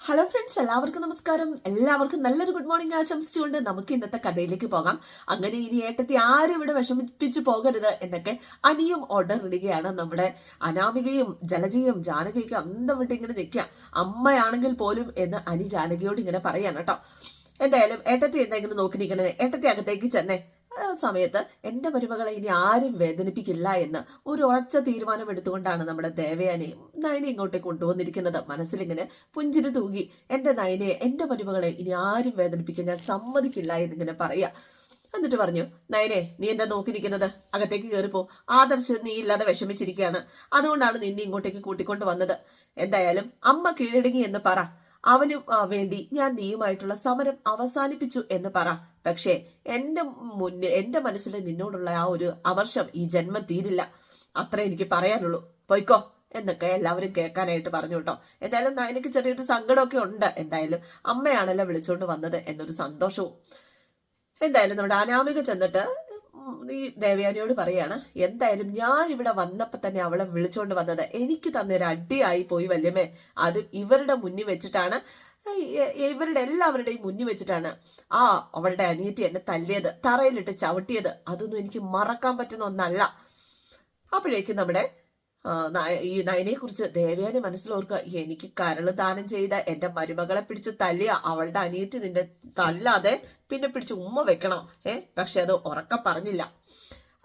Hello friends എല്ലാവർക്കും നമസ്കാരം. എല്ലാവർക്കും നല്ലൊരു ഗുഡ് മോർണിംഗ് ആശംസിച്ചുകൊണ്ട് നമുക്ക് ഇന്നത്തെ കഥയിലേക്ക് പോകാം. അങ്ങനെ ഇനി ഏട്ടത്തി ആരും ഇവിടെ വിഷമിപ്പിച്ചു പോകരുത് എന്നൊക്കെ അനിയും ഓർഡർ ഇടുകയാണ്. നമ്മുടെ അനാമികയും ജലജയും ജാനകിയൊക്കെ അന്തം വിട്ട് ഇങ്ങനെ നിൽക്കുക. അമ്മയാണെങ്കിൽ പോലും എന്ന് അനി ജാനകിയോട് ഇങ്ങനെ പറയാണ് കേട്ടോ. എന്തായാലും ഏട്ടത്തി എന്തെങ്കിലും നോക്കി നിൽക്കണേ ഏട്ടത്തി അകത്തേക്ക് ചെന്നേ. സമയത്ത് എന്റെ മരുമകളെ ഇനി ആരും വേദനിപ്പിക്കില്ല എന്ന് ഒരു ഉറച്ച തീരുമാനം എടുത്തുകൊണ്ടാണ് നമ്മുടെ ദേവയാനെയും നയനെ ഇങ്ങോട്ടേക്ക് കൊണ്ടുവന്നിരിക്കുന്നത്. മനസ്സിലിങ്ങനെ പുഞ്ചിരി തൂകി എന്റെ നയനെ എന്റെ മരുമകളെ ഇനി ആരും വേദനിപ്പിക്കാൻ ഞാൻ സമ്മതിക്കില്ല എന്നിങ്ങനെ പറയാ എന്നിട്ട് പറഞ്ഞു നയനെ നീ എന്താ നോക്കി നിൽക്കുന്നത് അകത്തേക്ക് കയറിപ്പോ. ആദർശ നീ ഇല്ലാതെ വിഷമിച്ചിരിക്കുകയാണ്. അതുകൊണ്ടാണ് നിന്നെ ഇങ്ങോട്ടേക്ക് കൂട്ടിക്കൊണ്ട് വന്നത്. എന്തായാലും അമ്മ കീഴടങ്ങി എന്ന് പറ. അവനും വേണ്ടി ഞാൻ നീയുമായിട്ടുള്ള സമരം അവസാനിപ്പിച്ചു എന്ന് പറ. പക്ഷേ എന്റെ മുന്നിൽ എന്റെ മനസ്സിൽ നിന്നോടുള്ള ആ ഒരു അവർഷം ഈ ജന്മം തീരില്ല. അത്ര എനിക്ക് പറയാനുള്ളൂ. പോയിക്കോ എന്നൊക്കെ എല്ലാവരും കേൾക്കാനായിട്ട് പറഞ്ഞു കേട്ടോ. എന്തായാലും എനിക്ക് ചെറിയൊരു സങ്കടമൊക്കെ ഉണ്ട്. എന്തായാലും അമ്മയാണല്ലോ വിളിച്ചുകൊണ്ട് വന്നത് എന്നൊരു സന്തോഷവും. എന്തായാലും നമ്മുടെ അനാമിക ചെന്നിട്ട് ഈ ദേവയാനിയോട് പറയാണ് എന്തായാലും ഞാൻ ഇവിടെ വന്നപ്പോ തന്നെ അവളെ വിളിച്ചോണ്ട് വന്നത് എനിക്ക് തന്നൊരു അടിയായി പോയി വല്യമ്മേ. അത് ഇവരുടെ മുന്നിൽ വെച്ചിട്ടാണ് ഇവരുടെ എല്ലാവരുടെയും മുന്നിൽ വെച്ചിട്ടാണ്. ആ അവളുടെ അനിയറ്റി എന്നെ തല്ലിയത് തറയിലിട്ട് ചവിട്ടിയത്. അതൊന്നും എനിക്ക് മറക്കാൻ പറ്റുന്ന ഒന്നല്ല. അപ്പോഴേക്കും നമ്മുടെ ഈ നയനെ കുറിച്ച് ദേവയാനി മനസ്സിലോർക്കുക. എനിക്ക് കരൾ ദാനം ചെയ്ത എന്റെ മരുമകളെ പിടിച്ച് തല്ലിയ അവളുടെ അനിയത്തി നിന്റെ തല്ലാതെ പിന്നെ പിടിച്ച് ഉമ്മ വെക്കണം? ഏ പക്ഷെ അത് ഉറക്ക പറഞ്ഞില്ല.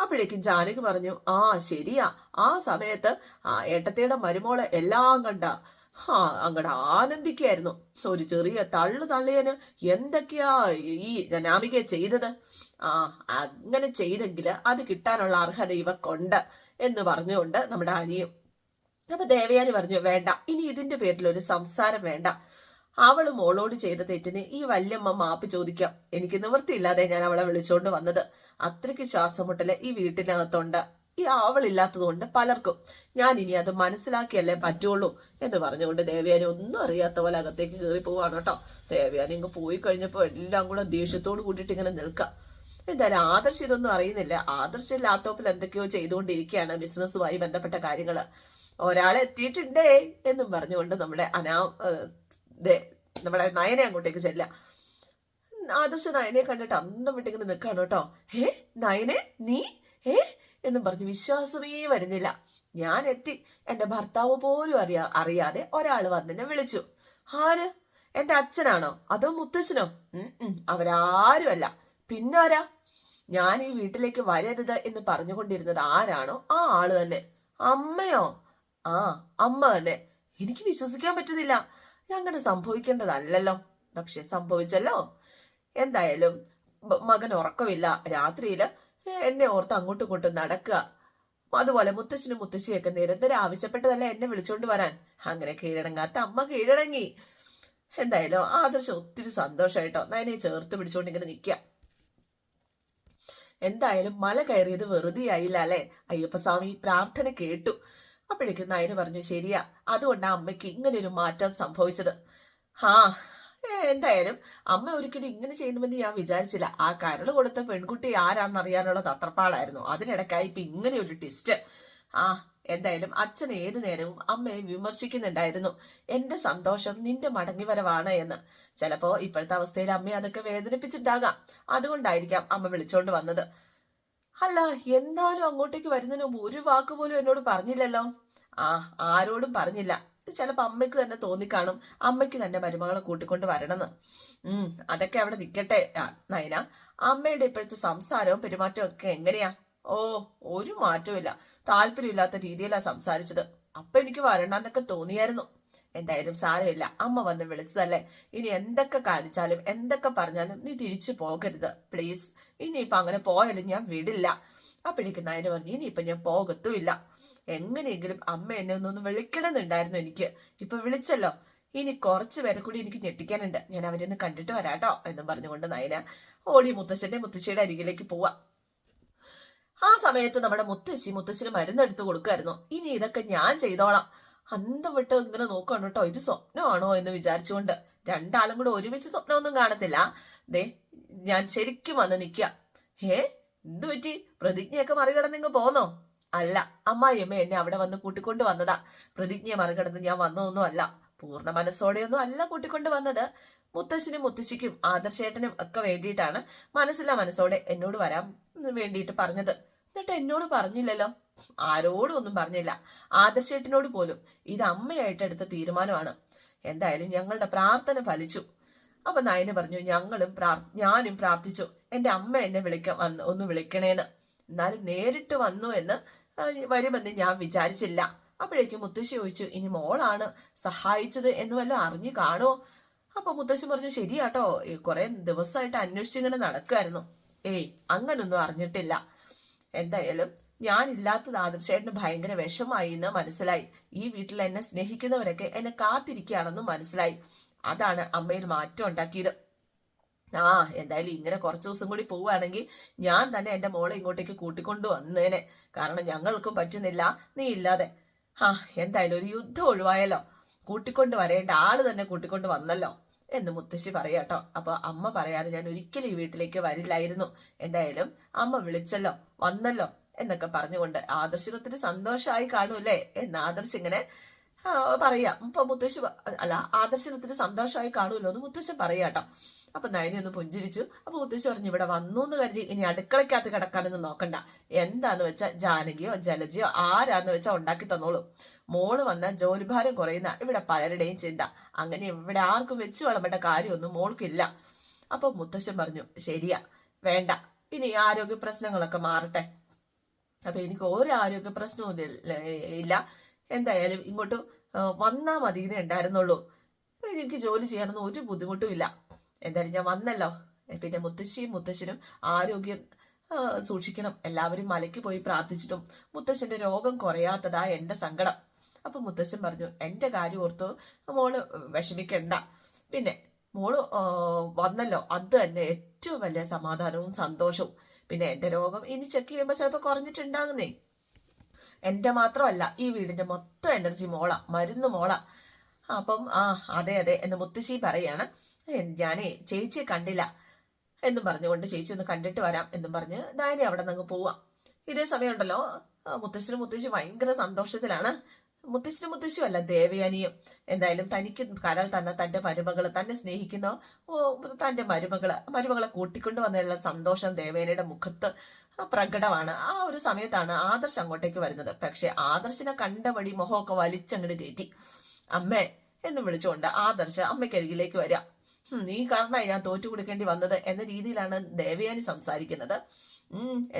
അപ്പോഴേക്കും ജാനക് പറഞ്ഞു ആ ശരിയാ. ആ സമയത്ത് ആ ഏട്ടത്തിയുടെ മരുമോൾ എല്ലാം കണ്ട ആ അങ്ങടെ ആനന്ദിക്കായിരുന്നു. ഒരു ചെറിയ തള്ളു തള്ളിയന് എന്തൊക്കെയാ ഈ നാമിക ചെയ്തത്? ആ അങ്ങനെ ചെയ്തെങ്കിൽ അത് കിട്ടാനുള്ള അർഹത ഇവക്കുണ്ട്. എന്ന് പറഞ്ഞുകൊണ്ട് നമ്മുടെ അനിയും. അപ്പൊ ദേവയാനി പറഞ്ഞു വേണ്ട ഇനി ഇതിന്റെ പേരിൽ ഒരു സംസാരം വേണ്ട. അവൾ മോളോട് ചെയ്ത തെറ്റിന് ഈ വല്യമ്മ മാപ്പ് ചോദിക്കാം. എനിക്ക് നിവൃത്തിയില്ലാതെ ഞാൻ അവളെ വിളിച്ചോണ്ട് വന്നത്. അത്രയ്ക്ക് ശ്വാസം മുട്ടൽ ഈ വീട്ടിനകത്തുണ്ട്. ഈ അവളില്ലാത്തതുകൊണ്ട് പലർക്കും ഞാൻ ഇനി അത് മനസ്സിലാക്കിയല്ലേ പറ്റുള്ളൂ എന്ന് പറഞ്ഞുകൊണ്ട് ദേവയാനി ഒന്നും അറിയാത്ത പോലെ അകത്തേക്ക് കയറി പോവാണ് കേട്ടോ. ദേവയാനി ഇങ്ങ് പോയി കഴിഞ്ഞപ്പോ എല്ലാം കൂടെ ദേഷ്യത്തോട് കൂട്ടിയിട്ട് ഇങ്ങനെ നിൽക്കാം. എന്തായാലും ആദർശ് ഇതൊന്നും അറിയുന്നില്ല. ആദർശ് ലാപ്ടോപ്പിൽ എന്തൊക്കെയോ ചെയ്തുകൊണ്ടിരിക്കുകയാണ് ബിസിനസ്സുമായി ബന്ധപ്പെട്ട കാര്യങ്ങൾ ഒരാൾ എത്തിയിട്ടുണ്ടേ എന്നും പറഞ്ഞുകൊണ്ട് നമ്മുടെ അനാ നമ്മുടെ നയനെ അങ്ങോട്ടേക്ക് ചെല്ല ആദർശ് നയനെ കണ്ടിട്ട് അന്തം വിട്ടിങ്ങനെ നിൽക്കാണ് കേട്ടോ. ഹേ നയനെ നീ? ഏ എന്നും പറഞ്ഞ് വിശ്വാസമേ വരുന്നില്ല. ഞാൻ എത്തി. എന്റെ ഭർത്താവ് പോലും അറിയാ അറിയാതെ ഒരാൾ വന്നെന്നെ വിളിച്ചു. ആര്? എന്റെ അച്ഛനാണോ? അതോ മുത്തച്ഛനോ? ഉം, അവരാരുമല്ല. പിന്നാരാ? ഞാൻ ഈ വീട്ടിലേക്ക് വരരുത് എന്ന് പറഞ്ഞുകൊണ്ടിരുന്നത് ആരാണോ? ആ ആൾ തന്നെ. അമ്മയോ? ആ അമ്മ തന്നെ. എനിക്ക് വിശ്വസിക്കാൻ പറ്റുന്നില്ല. അങ്ങനെ സംഭവിക്കേണ്ടതല്ലല്ലോ. പക്ഷെ സംഭവിച്ചല്ലോ. എന്തായാലും മകൻ ഉറക്കമില്ല. രാത്രിയിൽ എന്നെ ഓർത്ത് അങ്ങോട്ടും ഇങ്ങോട്ടും നടക്കുക. അതുപോലെ മുത്തശ്ശനും മുത്തശ്ശിയൊക്കെ നിരന്തരം ആവശ്യപ്പെട്ടതല്ല എന്നെ വിളിച്ചോണ്ട് വരാൻ. അങ്ങനെ കീഴടങ്ങാത്ത അമ്മ കീഴടങ്ങി. എന്തായാലും ആദർശം ഒത്തിരി സന്തോഷമായിട്ടോ നയനെ ചേർത്ത് പിടിച്ചോണ്ട് ഇങ്ങനെ നിൽക്കുക എന്തായാലും മല കയറിയത് വെറുതെ ആയില്ല അല്ലെ? അയ്യപ്പസ്വാമി പ്രാർത്ഥന കേട്ടു. അപ്പോഴേക്കും നയന് പറഞ്ഞു ശരിയാ അതുകൊണ്ടാ അമ്മയ്ക്ക് ഇങ്ങനെ ഒരു മാറ്റം സംഭവിച്ചത്. ഹാ എന്തായാലും അമ്മ ഒരിക്കലും ഇങ്ങനെ ചെയ്യണമെന്ന് ഞാൻ വിചാരിച്ചില്ല. ആ കരൾ കൊടുത്ത പെൺകുട്ടി ആരാന്നറിയാനുള്ള തത്രപ്പാടായിരുന്നു. അതിനിടക്കായി ഇപ്പൊ ഇങ്ങനെ ഒരു ടിസ്റ്റ് ആ എന്തായാലും അച്ഛൻ ഏതു നേരവും അമ്മയെ വിമർശിക്കുന്നുണ്ടായിരുന്നു. എന്റെ സന്തോഷം നിന്റെ മടങ്ങിവരവാണ് എന്ന്. ചിലപ്പോ ഇപ്പോഴത്തെ അവസ്ഥയിൽ അമ്മയെ അതൊക്കെ വേദനിപ്പിച്ചിട്ടുണ്ടാകാം. അതുകൊണ്ടായിരിക്കാം അമ്മ വിളിച്ചോണ്ട് വന്നത്. അല്ല എന്തായാലും അങ്ങോട്ടേക്ക് വരുന്നതിന് മുമ്പ് ഒരു വാക്ക് പോലും എന്നോട് പറഞ്ഞില്ലല്ലോ? ആ ആരോടും പറഞ്ഞില്ല. ചിലപ്പോ അമ്മയ്ക്ക് തന്നെ തോന്നിക്കാണും. അമ്മയ്ക്ക് തന്നെ മരുമകളെ കൂട്ടിക്കൊണ്ട് വരണമെന്ന്. ഉം അതൊക്കെ അവിടെ നിൽക്കട്ടെ നയന. അമ്മയുടെ ഇപ്പോഴത്തെ സംസാരവും പെരുമാറ്റവും ഒക്കെ എങ്ങനെയാ? ഓ ഒരു മാറ്റവും താല്പര്യമില്ലാത്ത രീതിയിലാണ് സംസാരിച്ചത്. അപ്പൊ എനിക്ക് വരണമെന്നൊക്കെ തോന്നിയായിരുന്നു. എന്തായാലും സാരമില്ല. അമ്മ വന്ന് വിളിച്ചതല്ലേ? ഇനി എന്തൊക്കെ കാണിച്ചാലും എന്തൊക്കെ പറഞ്ഞാലും നീ തിരിച്ചു പോകരുത്. പ്ലീസ്. ഇനിയിപ്പൊ അങ്ങനെ പോയാലും ഞാൻ വിടില്ല. അപ്പോഴേക്ക് നയന പറഞ്ഞു ഇനിയിപ്പൊ ഞാൻ പോകത്തുമില്ല. എങ്ങനെയെങ്കിലും അമ്മ എന്നെ ഒന്നൊന്ന് വിളിക്കണമെന്നുണ്ടായിരുന്നു എനിക്ക്. ഇപ്പൊ വിളിച്ചല്ലോ. ഇനി കുറച്ച് പേരെ കൂടി എനിക്ക് ഞെട്ടിക്കാനുണ്ട്. ഞാൻ അവരെ ഒന്ന് കണ്ടിട്ട് വരാട്ടോ എന്നും പറഞ്ഞുകൊണ്ട് നയന ഓടി മുത്തശ്ശന്റെ മുത്തശ്ശിയുടെ അരികിലേക്ക് പോവാ. ആ സമയത്ത് നമ്മുടെ മുത്തശ്ശി മുത്തശ്ശിന് മരുന്നെടുത്ത് കൊടുക്കായിരുന്നു ഇനി ഇതൊക്കെ ഞാൻ ചെയ്തോളാം. അന്തം വിട്ട് ഇങ്ങനെ നോക്കണം കേട്ടോ. ഇത് സ്വപ്നമാണോ എന്ന് വിചാരിച്ചുകൊണ്ട് രണ്ടാളും കൂടെ ഒരുമിച്ച് സ്വപ്നമൊന്നും കാണത്തില്ല. ദേ ഞാൻ ശരിക്കും വന്ന് നിൽക്കുക. ഏ എന്ത് പറ്റി? പ്രതിജ്ഞയൊക്കെ മറികടന്നിങ്ങ് പോന്നോ? അല്ല അമ്മായിയമ്മ എന്നെ അവിടെ വന്ന് കൂട്ടിക്കൊണ്ട് വന്നതാ. പ്രതിജ്ഞയെ മറികടന്ന് ഞാൻ വന്നതൊന്നും അല്ല പൂർണ മനസ്സോടെയൊന്നും അല്ല കൂട്ടിക്കൊണ്ട് വന്നത്. മുത്തശ്ശനും മുത്തശ്ശിക്കും ആദർശേട്ടനും ഒക്കെ വേണ്ടിയിട്ടാണ് മനസ്സില്ല മനസ്സോടെ എന്നോട് വരാൻ വേണ്ടിയിട്ട് പറഞ്ഞത്. എന്നിട്ട് എന്നോട് പറഞ്ഞില്ലല്ലോ. ആരോടും ഒന്നും പറഞ്ഞില്ല. ആദർശേട്ടനോട് പോലും. ഇത് അമ്മയായിട്ട് എടുത്ത തീരുമാനമാണ്. എന്തായാലും ഞങ്ങളുടെ പ്രാർത്ഥന ഫലിച്ചു. അപ്പൊ നയന് പറഞ്ഞു ഞങ്ങളും ഞാനും പ്രാർത്ഥിച്ചു. എന്റെ അമ്മ എന്നെ വിളിക്ക വന്ന് ഒന്ന് വിളിക്കണേന്ന്. എന്നാലും നേരിട്ട് വന്നു എന്ന് വരുമെന്ന് ഞാൻ വിചാരിച്ചില്ല. അപ്പോഴേക്കും മുത്തശ്ശി ചോദിച്ചു ഇനി മോളാണ് സഹായിച്ചത് എന്ന് വല്ലതും അറിഞ്ഞു കാണുമോ അപ്പൊ മുത്തശ്ശി പറഞ്ഞു ശരിയാട്ടോ. കുറെ ദിവസമായിട്ട് അന്വേഷിച്ചിങ്ങനെ നടക്കുമായിരുന്നു ഏയ് അങ്ങനൊന്നും അറിഞ്ഞിട്ടില്ല. എന്തായാലും ഞാൻ ഇല്ലാത്ത ആദർശേട്ടന് ഭയങ്കര വിഷമായി എന്ന് മനസ്സിലായി. ഈ വീട്ടിൽ എന്നെ സ്നേഹിക്കുന്നവരൊക്കെ എന്നെ കാത്തിരിക്കുകയാണെന്നും മനസ്സിലായി. അതാണ് അമ്മയിൽ മാറ്റം ഉണ്ടാക്കിയത്. ആ എന്തായാലും ഇങ്ങനെ കുറച്ച് ദിവസം കൂടി പോവുകയാണെങ്കിൽ ഞാൻ തന്നെ എന്റെ മോളെ ഇങ്ങോട്ടേക്ക് കൂട്ടിക്കൊണ്ടു വന്നേനെ. കാരണം ഞങ്ങൾക്കും പറ്റുന്നില്ല നീ ഇല്ലാതെ. ആ എന്തായാലും ഒരു യുദ്ധം ഒഴിവായല്ലോ. കൂട്ടിക്കൊണ്ട് വരേണ്ട ആൾ തന്നെ കൂട്ടിക്കൊണ്ട് വന്നല്ലോ. എന്ന് മുത്തശ്ശി പറയാട്ടോ അപ്പൊ അമ്മ പറയാതെ ഞാൻ ഒരിക്കലും ഈ വീട്ടിലേക്ക് വരില്ലായിരുന്നു. എന്തായാലും അമ്മ വിളിച്ചല്ലോ വന്നല്ലോ എന്നൊക്കെ പറഞ്ഞുകൊണ്ട് ആദർശിന് സന്തോഷമായി കാണൂല്ലേ എന്ന് ആദർശ് ഇങ്ങനെ പറയാ. ഇപ്പൊ മുത്തശ്ശി അല്ല ആദർശിന് സന്തോഷമായി കാണൂല്ലോ എന്ന് മുത്തശ്ശൻ പറയാട്ടോ അപ്പൊ നയനി ഒന്ന് പുഞ്ചിരിച്ചു. അപ്പൊ മുത്തശ്ശി പറഞ്ഞു ഇവിടെ വന്നു എന്ന് കരുതി ഇനി അടുക്കളയ്ക്കകത്ത് കിടക്കാനൊന്നും നോക്കണ്ട. എന്താന്ന് വെച്ചാൽ ജാനകിയോ ജലജയോ ആരാന്ന് വെച്ചാൽ ഉണ്ടാക്കി തന്നോളൂ. മോൾ വന്ന ജോലിഭാരം കുറയുന്ന ഇവിടെ പലരുടെയും ചിന്ത. അങ്ങനെ ഇവിടെ ആർക്കും വെച്ച് വിളമ്പേണ്ട കാര്യമൊന്നും മോൾക്കില്ല. അപ്പൊ മുത്തശ്ശൻ പറഞ്ഞു ശരിയാ വേണ്ട. ഇനി ആരോഗ്യ പ്രശ്നങ്ങളൊക്കെ മാറട്ടെ. അപ്പൊ എനിക്ക് ഒരു ആരോഗ്യ പ്രശ്നവും ഇല്ല- എന്തായാലും ഇങ്ങോട്ട് വന്നാ മതി ഉണ്ടായിരുന്നുള്ളൂ. എനിക്ക് ജോലി ചെയ്യാനൊന്നും ഒരു ബുദ്ധിമുട്ടും ഇല്ല. എന്തായാലും ഞാൻ വന്നല്ലോ. പിന്നെ മുത്തശ്ശിയും മുത്തശ്ശനും ആരോഗ്യം സൂക്ഷിക്കണം. എല്ലാവരും മലയ്ക്ക് പോയി പ്രാർത്ഥിച്ചിട്ടും മുത്തശ്ശന്റെ രോഗം കുറയാത്തതാ എന്റെ സങ്കടം. അപ്പൊ മുത്തശ്ശൻ പറഞ്ഞു എന്റെ കാര്യം ഓർത്തു മോൾ വിഷമിക്കണ്ട. പിന്നെ മോൾ വന്നല്ലോ. അത് തന്നെ ഏറ്റവും വലിയ സമാധാനവും സന്തോഷവും. പിന്നെ എന്റെ രോഗം ഇനി ചെക്ക് ചെയ്യുമ്പോൾ ചിലപ്പോൾ കുറഞ്ഞിട്ടുണ്ടാകുന്നേ. എന്റെ മാത്രമല്ല ഈ വീടിന്റെ മൊത്തം എനർജി മോള മരുന്ന് മോള. അപ്പം ആ അതെ അതെ എന്ന് മുത്തശ്ശി പറയാണ്. "ഏ, ഞാനേ ചേച്ചിയെ കണ്ടില്ല. എന്നും പറഞ്ഞുകൊണ്ട് ചേച്ചി ഒന്ന് കണ്ടിട്ട് വരാം എന്നും പറഞ്ഞ് ഡാനി അവിടെ നിന്ന് പോവാം. ഇതേ സമയമുണ്ടല്ലോ മുത്തശ്ശനും മുത്തശ്ശി ഭയങ്കര സന്തോഷത്തിലാണ്. മുത്തശ്ശനും മുത്തശ്ശിയും അല്ല ദേവയാനിയും. എന്തായാലും തനിക്ക് കരാൾ തന്ന തന്റെ മരുമകൾ തന്നെ സ്നേഹിക്കുന്ന ഓ, തന്റെ മരുമകൾ മരുമകളെ കൂട്ടിക്കൊണ്ട് വന്നതിനുള്ള സന്തോഷം ദേവയാനിയുടെ മുഖത്ത് പ്രകടമാണ്. ആ ഒരു സമയത്താണ് ആദർശ് അങ്ങോട്ടേക്ക് വരുന്നത്. പക്ഷെ ആദർശിനെ കണ്ട വഴി മുഖമൊക്കെ വലിച്ചങ്ങട് കയറ്റി അമ്മേ എന്ന് വിളിച്ചുകൊണ്ട് ആദർശ് അമ്മയ്ക്കരികിലേക്ക് വരാം. "ഹും, നീ കാരണമായി ഞാൻ തോറ്റു കൊടുക്കേണ്ടി വന്നത് എന്ന രീതിയിലാണ് ദേവയാനി സംസാരിക്കുന്നത്.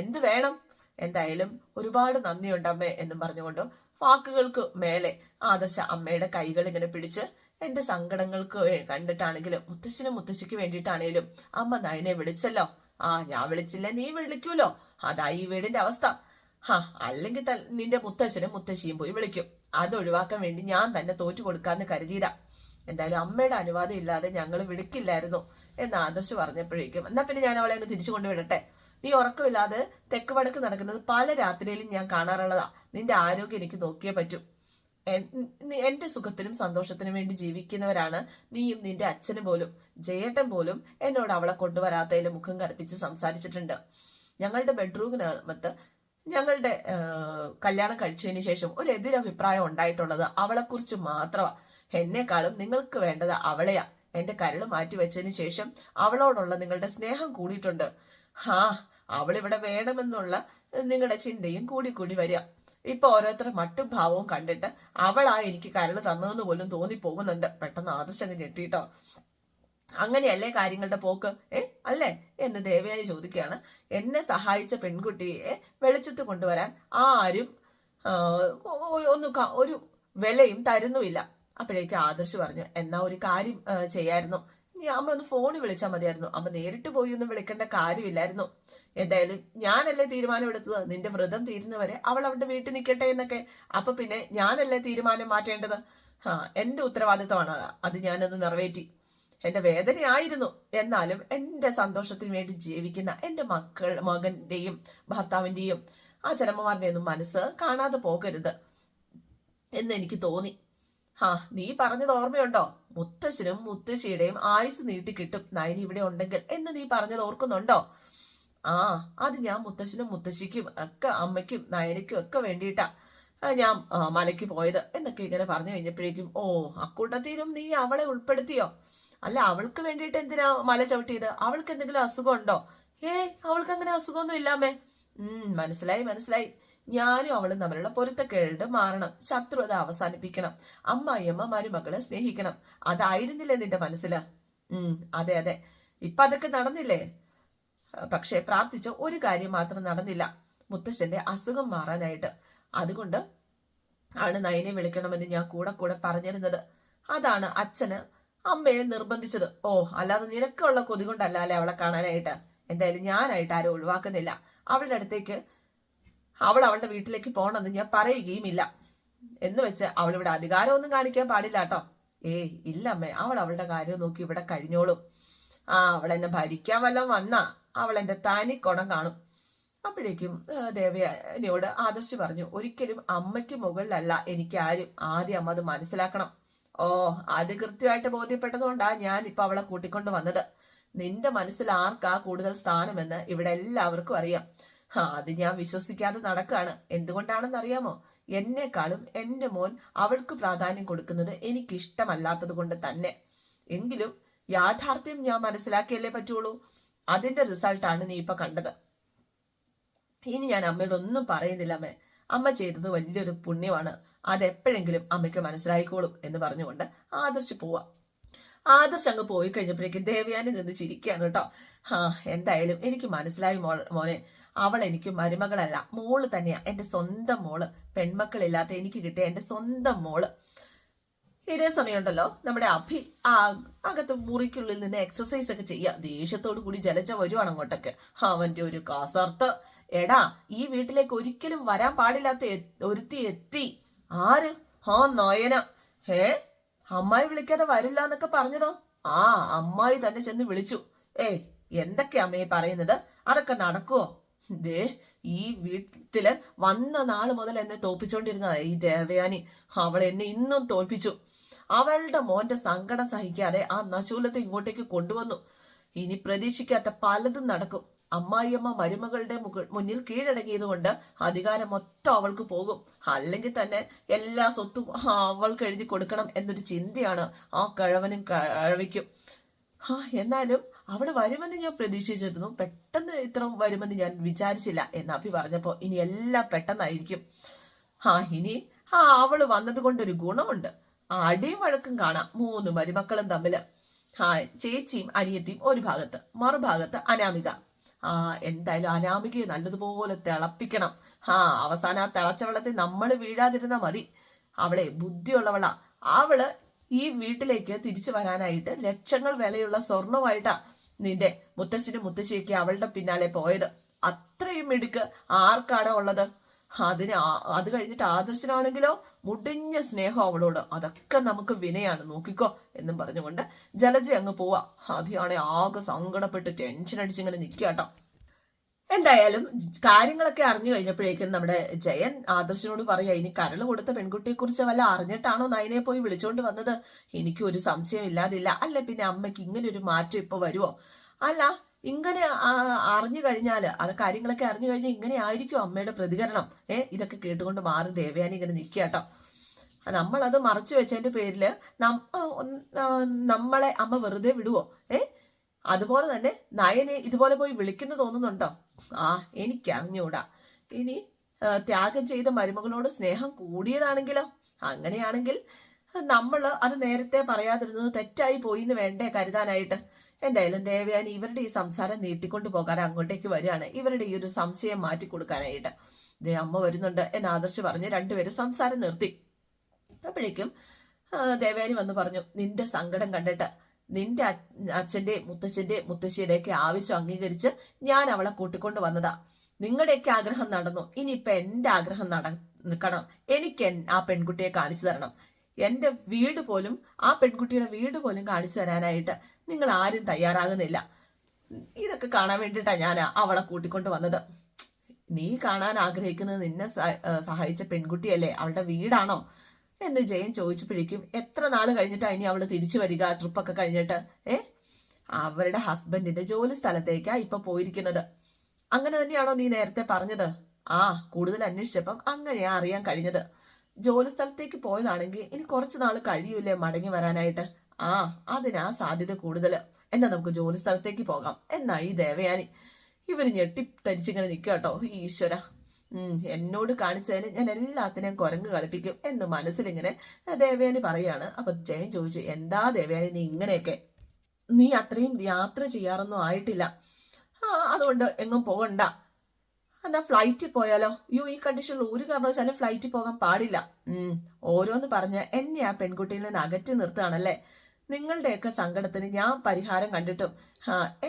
എന്ത് വേണം? എന്തായാലും ഒരുപാട് നന്ദിയുണ്ട് അമ്മേ എന്നും പറഞ്ഞുകൊണ്ട് വാക്കുകൾക്ക് മേലെ ആദർശ അമ്മയുടെ കൈകൾ ഇങ്ങനെ പിടിച്ച് എന്റെ സങ്കടങ്ങൾക്ക് കണ്ടിട്ടാണെങ്കിലും മുത്തശ്ശനും മുത്തശ്ശിക്ക് വേണ്ടിയിട്ടാണേലും അമ്മ നയനെ വിളിച്ചല്ലോ. ആ ഞാൻ വിളിച്ചില്ല നീ വിളിക്കൂലോ? അതാ ഈ വീടിന്റെ അവസ്ഥ. ഹാ അല്ലെങ്കിൽ നിന്റെ മുത്തശ്ശനും മുത്തശ്ശിയും പോയി വിളിക്കും. അത് ഒഴിവാക്കാൻ വേണ്ടി ഞാൻ തന്നെ തോറ്റു കൊടുക്കാന്ന് കരുതിയതാ എന്തായാലും അമ്മയുടെ അനുവാദം ഇല്ലാതെ ഞങ്ങൾ വിളിക്കില്ലായിരുന്നു എന്ന് ആദർശ് പറഞ്ഞപ്പോഴേക്കും. എന്നാ പിന്നെ ഞാൻ അവളെ അങ്ങ് തിരിച്ചു കൊണ്ടുവിടട്ടെ? നീ ഉറക്കമില്ലാതെ തെക്ക് വടക്ക് നടക്കുന്നത് പല രാത്രിയിലും ഞാൻ കാണാറുള്ളതാ. നിന്റെ ആരോഗ്യം എനിക്ക് നോക്കിയേ പറ്റൂ. എന്റെ സുഖത്തിനും സന്തോഷത്തിനും വേണ്ടി ജീവിക്കുന്നവരാണ് നീയും നിന്റെ അച്ഛനും പോലും. ജയേട്ടൻ പോലും എന്നോട് അവളെ കൊണ്ടുവരാത്തതിൽ മുഖം കറുപ്പിച്ച് സംസാരിച്ചിട്ടുണ്ട്. ഞങ്ങളുടെ ബെഡ്റൂമിനകത്ത് ഞങ്ങളുടെ കല്യാണം കഴിച്ചതിന് ശേഷം ഒരു എതിരഭിപ്രായം ഉണ്ടായിട്ടുള്ളത് അവളെക്കുറിച്ച് മാത്രമാ എന്നെക്കാളും നിങ്ങൾക്ക് വേണ്ടത് അവളെയാ. എന്റെ കരൾ മാറ്റി വെച്ചതിന് ശേഷം അവളോടുള്ള നിങ്ങളുടെ സ്നേഹം കൂടിയിട്ടുണ്ട്. ഹാ അവളിവിടെ വേണമെന്നുള്ള നിങ്ങളുടെ ചിന്തയും കൂടി കൂടി വരിക. ഇപ്പൊ ഓരോരുത്തരുടെ മട്ടും ഭാവവും കണ്ടിട്ട് അവളാ എനിക്ക് കരൾ തന്നതെന്ന് പോലും തോന്നിപ്പോകുന്നുണ്ട്. പെട്ടെന്ന് ആദർശം ഞെട്ടിട്ടോ. അങ്ങനെയല്ലേ കാര്യങ്ങളുടെ പോക്ക്? ഏ അല്ലേ? എന്ന് ദേവയാനി ചോദിക്കുകയാണ്. എന്നെ സഹായിച്ച പെൺകുട്ടിയെ വെളിച്ചത്ത് കൊണ്ടുവരാൻ ആരും ഒന്ന് ഒരു വിലയും തരുന്നുമില്ല. അപ്പോഴേക്ക് ആദർശ് പറഞ്ഞു എന്നാ ഒരു കാര്യം ചെയ്യായിരുന്നു. ഞാൻ അമ്മ ഒന്ന് ഫോണിൽ വിളിച്ചാൽ മതിയായിരുന്നു. അമ്മ നേരിട്ട് പോയി ഒന്നും വിളിക്കേണ്ട കാര്യമില്ലായിരുന്നു. എന്തായാലും ഞാനല്ലേ തീരുമാനം എടുത്തത്? നിന്റെ വ്രതം തീരുന്നവരെ അവൾ അവിടെ വീട്ടിൽ നിൽക്കട്ടെ എന്നൊക്കെ. അപ്പൊ പിന്നെ ഞാനല്ലേ തീരുമാനം മാറ്റേണ്ടത്? ആ എന്റെ ഉത്തരവാദിത്തമാണ്. അത് ഞാനത് നിറവേറ്റി. എന്റെ വേദനയായിരുന്നു. എന്നാലും എന്റെ സന്തോഷത്തിന് വേണ്ടി ജീവിക്കുന്ന എന്റെ മക്കൾ മകന്റെയും ഭർത്താവിന്റെയും ആ ചരമ്മമാരുടെയൊന്നും മനസ്സ് കാണാതെ പോകരുത് എന്ന് എനിക്ക് തോന്നി. ആ നീ പറഞ്ഞത് ഓർമ്മയുണ്ടോ? മുത്തശ്ശനും മുത്തശ്ശിയുടെയും ആയുസ് നീട്ടി കിട്ടും. നയനി ഇവിടെ ഉണ്ടെങ്കിൽ എന്ന് നീ പറഞ്ഞത് ഓർക്കുന്നുണ്ടോ? ആ അത് ഞാൻ മുത്തശ്ശനും മുത്തശ്ശിക്കും ഒക്കെ അമ്മയ്ക്കും നയനിക്കും ഒക്കെ വേണ്ടിയിട്ടാ ഞാൻ മലയ്ക്ക് പോയത് എന്നൊക്കെ ഇങ്ങനെ പറഞ്ഞു കഴിഞ്ഞപ്പോഴേക്കും ഓ അക്കൂട്ടത്തിലും നീ അവളെ ഉൾപ്പെടുത്തിയോ? അല്ല അവൾക്ക് വേണ്ടിയിട്ട് എന്തിനാ മല ചവിട്ടിയത്? അവൾക്ക് എന്തെങ്കിലും അസുഖം ഉണ്ടോ? ഏ അവൾക്ക് അങ്ങനെ അസുഖമൊന്നും ഇല്ലാമേ ഉം മനസ്സിലായി മനസ്സിലായി. ഞാനും അവളും തമ്മിലുള്ള പൊരുത്തക്കേട് മാറണം. ശത്രുത അവസാനിപ്പിക്കണം. അമ്മായിയമ്മ മരുമകളെ സ്നേഹിക്കണം. അതായിരുന്നില്ലേ നിന്റെ മനസ്സിൽ? ഉം അതെ അതെ. ഇപ്പൊ അതൊക്കെ നടന്നില്ലേ? പക്ഷെ പ്രാർത്ഥിച്ച ഒരു കാര്യം മാത്രം നടന്നില്ല. മുത്തശ്ശന്റെ അസുഖം മാറാനായിട്ട്. അതുകൊണ്ട് ആണ് നയനെ വിളിക്കണമെന്ന് ഞാൻ കൂടെ കൂടെ പറഞ്ഞിരുന്നത്. അതാണ് അച്ഛന് അമ്മയെ നിർബന്ധിച്ചത്. ഓ അല്ലാതെ നിനക്കുള്ള കൊതി കൊണ്ടല്ല അല്ലെ അവളെ കാണാനായിട്ട്? എന്തായാലും ഞാനായിട്ട് ആരും ഒഴിവാക്കുന്നില്ല. അവളുടെ അടുത്തേക്ക് അവൾ അവളുടെ വീട്ടിലേക്ക് പോകണമെന്ന് ഞാൻ പറയുകയും ഇല്ല എന്ന് വെച്ച് അവൾ ഇവിടെ അധികാരമൊന്നും കാണിക്കാൻ പാടില്ല കേട്ടോ. ഏയ് ഇല്ല അമ്മേ അവൾ അവളുടെ കാര്യം നോക്കി ഇവിടെ കഴിഞ്ഞോളും. ആ അവൾ എന്നെ ഭരിക്കാൻ വല്ലതും വന്നാ അവൾ എന്റെ തനിക്കുടം കാണും. അപ്പോഴേക്കും ദേവയാനിയോട് ആദർശ് പറഞ്ഞു ഒരിക്കലും അമ്മയ്ക്ക് മുകളിലല്ല എനിക്ക് ആരും ആദ്യം അമ്മ അത് മനസ്സിലാക്കണം. ഓ അത് കൃത്യമായിട്ട് ബോധ്യപ്പെട്ടതുകൊണ്ടാ ഞാൻ ഇപ്പൊ അവളെ കൂട്ടിക്കൊണ്ട് വന്നത്. നിന്റെ മനസ്സിൽ ആർക്കാ കൂടുതൽ സ്ഥാനമെന്ന് ഇവിടെ എല്ലാവർക്കും അറിയാം. അത് ഞാൻ വിശ്വസിക്കാതെ നടക്കാണ്. എന്തുകൊണ്ടാണെന്ന് അറിയാമോ എന്നെക്കാളും എന്റെ മോൻ അവൾക്ക് പ്രാധാന്യം കൊടുക്കുന്നത് എനിക്ക് ഇഷ്ടമല്ലാത്തത് കൊണ്ട് തന്നെ. എങ്കിലും യാഥാർത്ഥ്യം ഞാൻ മനസ്സിലാക്കിയല്ലേ പറ്റുള്ളൂ? അതിന്റെ റിസൾട്ടാണ് നീ ഇപ്പൊ കണ്ടത്. ഇനി ഞാൻ അമ്മയോട് ഒന്നും പറയുന്നില്ല അമ്മ. അമ്മ ചെയ്തത് വലിയൊരു പുണ്യമാണ്. അതെപ്പോഴെങ്കിലും അമ്മയ്ക്ക് മനസ്സിലായിക്കോളും എന്ന് പറഞ്ഞുകൊണ്ട് ആദർശ് പോവാം. ആദർശ് അങ്ങ് പോയി കഴിഞ്ഞപ്പോഴേക്കും ദേവയാനി നിന്ന് ചിരിക്കുകയാണ് കേട്ടോ. ആ എന്തായാലും എനിക്ക് മനസ്സിലായി മോൾ മോനെ. അവൾ എനിക്ക് മരുമകളല്ല. മോൾ തന്നെയാ. എന്റെ സ്വന്തം മോൾ. പെൺമക്കളില്ലാത്ത എനിക്ക് കിട്ടിയ എന്റെ സ്വന്തം മോൾ. ഇതേ സമയമുണ്ടല്ലോ. നമ്മുടെ അഭി ആ അകത്ത് മുറിക്കുള്ളിൽ നിന്ന് എക്സസൈസ് ഒക്കെ ചെയ്യുക. ദേഷ്യത്തോടു കൂടി ജലച്ച വരുവാണ് അങ്ങോട്ടൊക്കെ. അവന്റെ ഒരു കാസർത്ത്. എടാ ഈ വീട്ടിലേക്ക് ഒരിക്കലും വരാൻ പാടില്ലാത്ത ഒരുത്തി എത്തി. ആര്? ഹോ നോയന. ഹേ അമ്മായി വിളിക്കാതെ വരില്ല എന്നൊക്കെ പറഞ്ഞതോ? ആ അമ്മായി തന്നെ ചെന്ന് വിളിച്ചു. ഏയ് എന്തൊക്കെയാ അമ്മയെ പറയുന്നത്? അതൊക്കെ നടക്കുവോ? ദേ ഈ വീട്ടിൽ വന്ന നാൾ മുതൽ എന്നെ തോപ്പിച്ചോണ്ടിരുന്നതാ ഈ ദേവയാനി അവൾ എന്നെ ഇന്നും തോൽപ്പിച്ചു. അവളുടെ മോന്റെ സങ്കടം സഹിക്കാതെ ആ നശൂലത്തെ ഇങ്ങോട്ടേക്ക് കൊണ്ടുവന്നു. ഇനി പ്രതീക്ഷിക്കാത്ത പലതും നടക്കും. അമ്മായിയമ്മ മരുമകളുടെ മുന്നിൽ കീഴടങ്ങിയതുകൊണ്ട് അധികാരം മൊത്തം അവൾക്ക് പോകും. അല്ലെങ്കിൽ തന്നെ എല്ലാ സ്വത്തും അവൾക്ക് എഴുതി കൊടുക്കണം എന്നൊരു ചിന്തയാണ് ആ കഴവനും കഴവയ്ക്കും ആ എന്നാലും അവിടെ വരുമെന്ന് ഞാൻ പ്രതീക്ഷിച്ചിരുന്നു. പെട്ടെന്ന് ഇത്ര വരുമെന്ന് ഞാൻ വിചാരിച്ചില്ല എന്ന് അഭി പറഞ്ഞപ്പോൾ ഇനി എല്ലാം പെട്ടെന്നായിരിക്കും. ആ ഇനി ആ അവൾ വന്നത് കൊണ്ടൊരു ഗുണമുണ്ട്. അടിയും വഴക്കും കാണാം. മൂന്ന് മരുമക്കളും തമ്മിൽ. ആ ചേച്ചിയും അനിയത്തിയും ഒരു ഭാഗത്ത് മറുഭാഗത്ത് അനാമിക. എന്തായാലും അനാമികയെ നല്ലതുപോലെ തിളപ്പിക്കണം. ആ അവസാനം ആ തിളച്ച വെള്ളത്തിൽ നമ്മൾ വീഴാതിരുന്നാൽ മതി. അവളെ ബുദ്ധിയുള്ളവളാ. അവൾ ഈ വീട്ടിലേക്ക് തിരിച്ചു വരാനായിട്ട് ലക്ഷങ്ങൾ വിലയുള്ള സ്വർണമായിട്ടാ നിന്റെ മുത്തശ്ശനും മുത്തശ്ശിയൊക്കെ അവളുടെ പിന്നാലെ പോയത്. അത്രയും മിടുക്ക് ആർക്കാണ് ഉള്ളത്? അതിന് അത് കഴിഞ്ഞിട്ട് ആദർശനാണെങ്കിലോ മുടിഞ്ഞ സ്നേഹം അവളോട്. അതൊക്കെ നമുക്ക് വിനയാണ്. നോക്കിക്കോ എന്നും പറഞ്ഞുകൊണ്ട് ജലജ അങ്ങ് പോവാ. അഭിയാണെ ആകെ സങ്കടപ്പെട്ട് ടെൻഷൻ അടിച്ചിങ്ങനെ നിൽക്കുക കേട്ടോ. എന്തായാലും കാര്യങ്ങളൊക്കെ അറിഞ്ഞു കഴിഞ്ഞപ്പോഴേക്കും നമ്മുടെ ജയൻ ആദർശനോട് പറയാ ഇനി കരൾ കൊടുത്ത പെൺകുട്ടിയെ കുറിച്ച് വല്ല അറിഞ്ഞിട്ടാണോ നയനെ പോയി വിളിച്ചോണ്ട് വന്നത്? എനിക്ക് ഒരു സംശയം ഇല്ലാതില്ല. അല്ല പിന്നെ അമ്മയ്ക്ക് ഇങ്ങനെ ഒരു മാറ്റം ഇപ്പൊ വരുമോ അല്ല ഇങ്ങനെ അറിഞ്ഞു കഴിഞ്ഞാൽ അത് കാര്യങ്ങളൊക്കെ അറിഞ്ഞു കഴിഞ്ഞാൽ ഇങ്ങനെ ആയിരിക്കും അമ്മയുടെ പ്രതികരണം. ഏ ഇതൊക്കെ കേട്ടുകൊണ്ട് മാറി ദേവയാനി ഇങ്ങനെ നിൽക്കുക കേട്ടോ. നമ്മളത് മറച്ചു വെച്ചതിന്റെ പേരിൽ നമ്മളെ അമ്മ വെറുതെ വിടുവോ? ഏ അതുപോലെ തന്നെ നയനെ ഇതുപോലെ പോയി വിളിക്കുന്നു തോന്നുന്നുണ്ടോ? ആ എനിക്കറിഞ്ഞൂടാ. ഇനി ത്യാഗം ചെയ്ത മരുമകളോട് സ്നേഹം കൂടിയതാണെങ്കിലോ? അങ്ങനെയാണെങ്കിൽ നമ്മൾ അത് നേരത്തെ പറയാതിരുന്നത് തെറ്റായി പോയി എന്ന് വേണ്ടേ കരുതാനായിട്ട്? എന്തായാലും ദേവയാനി ഇവരുടെ ഈ സംസാരം നീട്ടിക്കൊണ്ടു പോകാൻ അങ്ങോട്ടേക്ക് വരികയാണ്. ഇവരുടെ ഈ ഒരു സംശയം മാറ്റി കൊടുക്കാനായിട്ട്. ദേ അമ്മ വരുന്നുണ്ട് എന്ന് ആദർശ് പറഞ്ഞ് രണ്ടുപേരും സംസാരം നിർത്തി. അപ്പോഴേക്കും ദേവയാനി വന്ന് പറഞ്ഞു നിന്റെ സങ്കടം കണ്ടിട്ട് നിന്റെ അച്ഛന്റെ മുത്തശ്ശന്റെ മുത്തശ്ശിയുടെ ഒക്കെ ആവശ്യം അംഗീകരിച്ച് ഞാൻ അവളെ കൂട്ടിക്കൊണ്ട് വന്നതാ. നിങ്ങളുടെയൊക്കെ ആഗ്രഹം നടന്നു. ഇനിയിപ്പൊ എന്റെ ആഗ്രഹം നടക്കണം എനിക്ക് ആ പെൺകുട്ടിയെ കാണിച്ചു തരണം. എന്റെ വീട് പോലും ആ പെൺകുട്ടിയുടെ വീട് പോലും കാണിച്ചു തരാനായിട്ട് നിങ്ങൾ ആരും തയ്യാറാകുന്നില്ല. ഇതൊക്കെ കാണാൻ വേണ്ടിയിട്ടാണ് ഞാൻ അവളെ കൂട്ടിക്കൊണ്ട് വന്നത്. നീ കാണാൻ ആഗ്രഹിക്കുന്നത് നിന്നെ സഹായിച്ച പെൺകുട്ടിയല്ലേ? അവളുടെ വീടാണോ? എന്ന് ജയൻ ചോദിച്ചപ്പോഴേക്കും എത്ര നാൾ കഴിഞ്ഞിട്ടാ ഇനി അവൾ തിരിച്ചു വരിക ട്രിപ്പൊക്കെ കഴിഞ്ഞിട്ട്? ഏ? അവരുടെ ഹസ്ബൻഡിന്റെ ജോലി സ്ഥലത്തേക്കാ ഇപ്പൊ പോയിരിക്കുന്നത്. അങ്ങനെ തന്നെയാണോ നീ നേരത്തെ പറഞ്ഞത്? ആ കൂടുതൽ അന്വേഷിച്ചപ്പം അങ്ങനെയാ അറിയാൻ കഴിഞ്ഞത്. ജോലി സ്ഥലത്തേക്ക് പോയതാണെങ്കിൽ ഇനി കുറച്ച് നാൾ കഴിയൂലേ മടങ്ങി വരാനായിട്ട്? ആ അതിനാ സാധ്യത കൂടുതൽ എന്നാ നമുക്ക് ജോലി സ്ഥലത്തേക്ക് പോകാം. എന്നാ ഈ ദേവയാനി. ഇവർ ഞെട്ടി തരിച്ചിങ്ങനെ നിൽക്കുക കേട്ടോ ഈശ്വര. എന്നോട് കാണിച്ചതിന് ഞാൻ എല്ലാത്തിനെയും കുരങ്ങ് കളിപ്പിക്കും എന്ന് മനസ്സിലിങ്ങനെ ദേവയാനി പറയാണ്. അപ്പൊ ജയൻ ചോദിച്ചു എന്താ ദേവയാനി നീ ഇങ്ങനെയൊക്കെ? നീ അത്രയും യാത്ര ചെയ്യാറൊന്നും ആയിട്ടില്ല. ആ അതുകൊണ്ട് എങ്ങും പോകണ്ട. എന്നാ ഫ്ലൈറ്റിൽ പോയാലോ? യു ഈ കണ്ടീഷനിൽ ഒരു കാരണവശാലും ഫ്ലൈറ്റിൽ പോകാൻ പാടില്ല. ഉം ഓരോന്ന് പറഞ്ഞ് എന്നെ ആ പെൺകുട്ടിയിൽ നിന്ന് അകറ്റി നിർത്തുകയാണല്ലേ? നിങ്ങളുടെയൊക്കെ സങ്കടത്തിന് ഞാൻ പരിഹാരം കണ്ടിട്ടും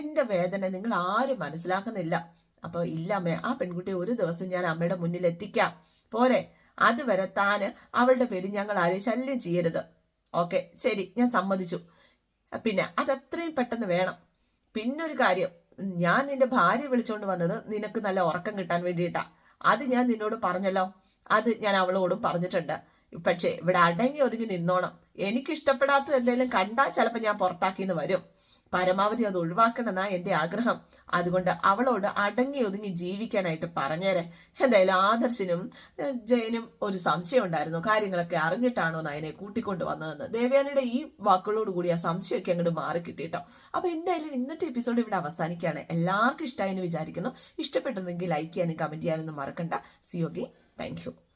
എന്റെ വേദന നിങ്ങൾ ആരും മനസ്സിലാക്കുന്നില്ല. അപ്പൊ ഇല്ല അമ്മേ ആ പെൺകുട്ടിയെ ഒരു ദിവസം ഞാൻ അമ്മയുടെ മുന്നിൽ എത്തിക്കാം. പോരെ അതുവരെ താന് അവളുടെ പേര് ഞങ്ങൾ ആരെയും ശല്യം ചെയ്യരുത്. ഓക്കെ ശരി ഞാൻ സമ്മതിച്ചു. പിന്നെ അതത്രയും പെട്ടെന്ന് വേണം. പിന്നൊരു കാര്യം ഞാൻ നിന്റെ ഭാര്യ വിളിച്ചുകൊണ്ട് വന്നത് നിനക്ക് നല്ല ഉറക്കം കിട്ടാൻ വേണ്ടിയിട്ടാ. അത് ഞാൻ നിന്നോട് പറഞ്ഞല്ലോ. അത് ഞാൻ അവളോടും പറഞ്ഞിട്ടുണ്ട്. പക്ഷേ ഇവിടെ അടങ്ങി ഒതുങ്ങി നിന്നോണം. എനിക്കിഷ്ടപ്പെടാത്ത എന്തെങ്കിലും കണ്ടാൽ ചിലപ്പോൾ ഞാൻ പുറത്താക്കിന്ന് വരും. പരമാവധി അത് ഒഴിവാക്കണമെന്നാ എന്റെ ആഗ്രഹം. അതുകൊണ്ട് അവളോട് അടങ്ങി ഒതുങ്ങി ജീവിക്കാനായിട്ട് പറഞ്ഞേരെ. എന്തായാലും ആദർശിനും ജയനും ഒരു സംശയം ഉണ്ടായിരുന്നു. കാര്യങ്ങളൊക്കെ അറിഞ്ഞിട്ടാണോ നയനെ കൂട്ടിക്കൊണ്ട് വന്നതെന്ന്. ദേവയാനിയുടെ ഈ വാക്കുകളോട് കൂടി ആ സംശയമൊക്കെ അങ്ങോട്ട് മാറി കിട്ടിയിട്ടോ അപ്പൊ എന്തായാലും ഇന്നത്തെ എപ്പിസോഡ് ഇവിടെ അവസാനിക്കുകയാണ്. എല്ലാവർക്കും ഇഷ്ടമായി എന്ന് വിചാരിക്കുന്നു. ഇഷ്ടപ്പെട്ടെന്നെങ്കിൽ ലൈക്ക് ചെയ്യാനും കമന്റ് ചെയ്യാനൊന്നും മറക്കണ്ട. സിയോഗി താങ്ക്